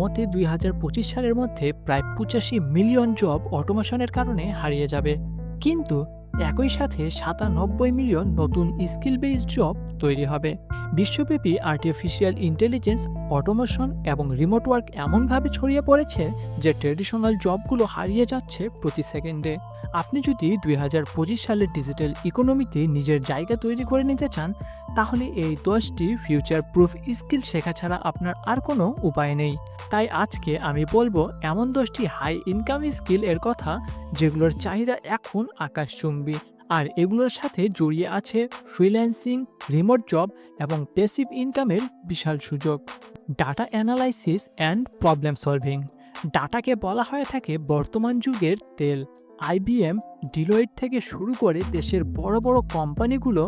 মতে দুই হাজার পঁচিশ সালের মধ্যে প্রায় পঁচাশি মিলিয়ন জব অটোমেশনের কারণে হারিয়ে যাবে। কিন্তু একই সাথে সাতানব্বই মিলিয়ন নতুন স্কিল বেসড জব তৈরি হবে। বিশ্বব্যাপী আর্টিফিশিয়াল ইন্টেলিজেন্স অটোমেশন এবং রিমোট ওয়ার্ক এমনভাবে ছড়িয়ে পড়েছে যে ট্রেডিশনাল জবগুলো হারিয়ে যাচ্ছে প্রতি সেকেন্ডে। আপনি যদি দুই হাজার পঁচিশ সালের ডিজিটাল ইকোনমিতে নিজের জায়গা তৈরি করে নিতে চান, তাহলে এই দশটি ফিউচার প্রুফ স্কিল শেখা ছাড়া আপনার আর কোনো উপায় নেই। তাই আজকে আমি বলব এমন দশটি হাই ইনকাম স্কিল এর কথা যেগুলোর চাহিদা এখন আকাশচুম্বী। আর এগুলোর সাথে জড়িয়ে আছে ফ্রিল্যান্সিং রিমোট জব এবং পেসিভ ইনকামের বিশাল সুযোগ। Data analysis and problem solving ডাটাকে বলা হয়ে থাকে বর্তমান যুগের তেল। আইবিএম ডিলয়েট থেকে শুরু করে দেশের বড় বড় কোম্পানিগুলো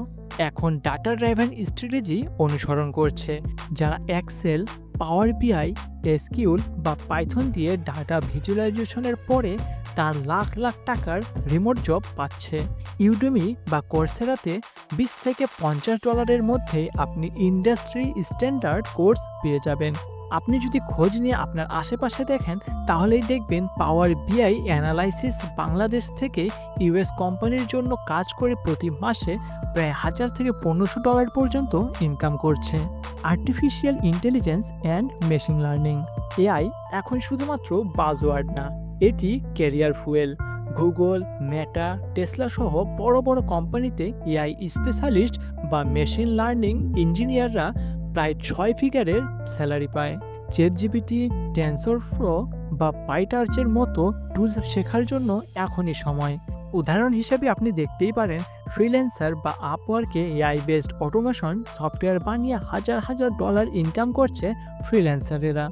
এখন ডাটা ড্রাইভেন স্ট্র্যাটেজি অনুসরণ করছে, যারা এক্সেল পাওয়ার বিআই এসকিউল বা পাইথন দিয়ে ডাটা ভিজুয়ালাইজেশনের পরে তার লাখ লাখ টাকার রিমোট জব পাচ্ছে। ইউডুমি বা কোর্সেরাতে বিশ থেকে পঞ্চাশ ডলারের মধ্যে আপনি ইন্ডাস্ট্রি স্ট্যান্ডার্ড কোর্স পেয়ে যাবেন। আপনি যদি খোঁজ নিয়ে আপনার আশেপাশে দেখেন, তাহলেই দেখবেন পাওয়ার বিআই অ্যানালাইসিস বাংলাদেশ থেকে ইউএস কোম্পানির জন্য কাজ করে প্রতি মাসে প্রায় হাজার থেকে পনেরোশো ডলার পর্যন্ত ইনকাম করছে। Artificial intelligence and machine learning AI এখন শুধুমাত্র বাজওয়ার্ড না। এটি career fuel, Google, Meta, Tesla সহ বড় বড় কোম্পানিতে এআই স্পেশালিস্ট বা মেশিন লার্নিং ইঞ্জিনিয়াররা প্রায় ছয় ফিগারের স্যালারি পায়। চেট জিপিটি টেন্সর ফ্লো বা পাইটার্চের মতো টুলস শেখার জন্য এখনই সময়। উদাহরণ হিসেবে আপনি দেখতেই পারেন ফ্রিল্যান্সার বা আপওয়ার্কে এআই বেসড অটোমেশন সফটওয়্যার বানিয়ে হাজার হাজার ডলার ইনকাম করছে ফ্রিল্যান্সারেরা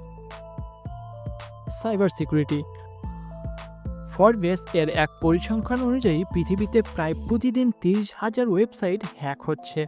সাইবার সিকিউরিটি ফরবেস এর এক পরিসংখ্যান অনুযায়ী পৃথিবীতে প্রায় প্রতিদিন তিরিশ হাজার ওয়েবসাইট হ্যাক হচ্ছে।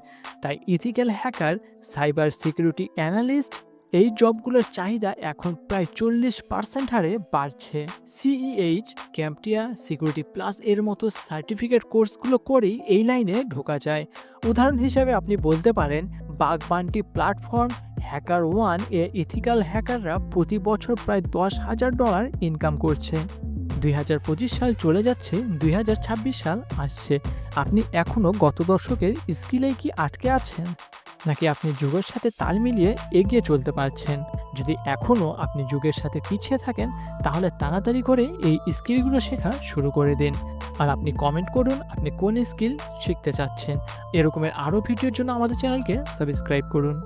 তাই ethical hacker, cyber security analyst এই জবগুলোর চাহিদা এখন প্রায় চল্লিশ পার্সেন্ট হারে বাড়ছে। সিইএইচ ক্যাম্পটিয়া সিকিউরিটি প্লাস এর মতো সার্টিফিকেট কোর্সগুলো করেই এই লাইনে ঢোকা যায়। উদাহরণ হিসেবে আপনি বলতে পারেন বাগবানটি প্ল্যাটফর্ম, হ্যাকার ওয়ান এ ইথিক্যাল হ্যাকাররা প্রতি বছর প্রায় দশ হাজার ডলার ইনকাম করছে। দুই হাজার পঁচিশ সাল চলে যাচ্ছে, দুই হাজার ছাব্বিশ সাল আসছে। আপনি এখনও গত দশকের স্কিলেই কি আটকে আছেন? নাকি আপনি যুগের সাথে তাল মিলিয়ে এগিয়ে চলতে পারছেন? যদি এখনও আপনি যুগের সাথে পিছিয়ে থাকেন, তাহলে তাড়াতাড়ি করে এই স্কিলগুলো শেখা শুরু করে দিন। আর আপনি কমেন্ট করুন আপনি কোন স্কিল শিখতে চাচ্ছেন। এরকমের আরও ভিডিওর জন্য আমাদের চ্যানেলকে সাবস্ক্রাইব করুন।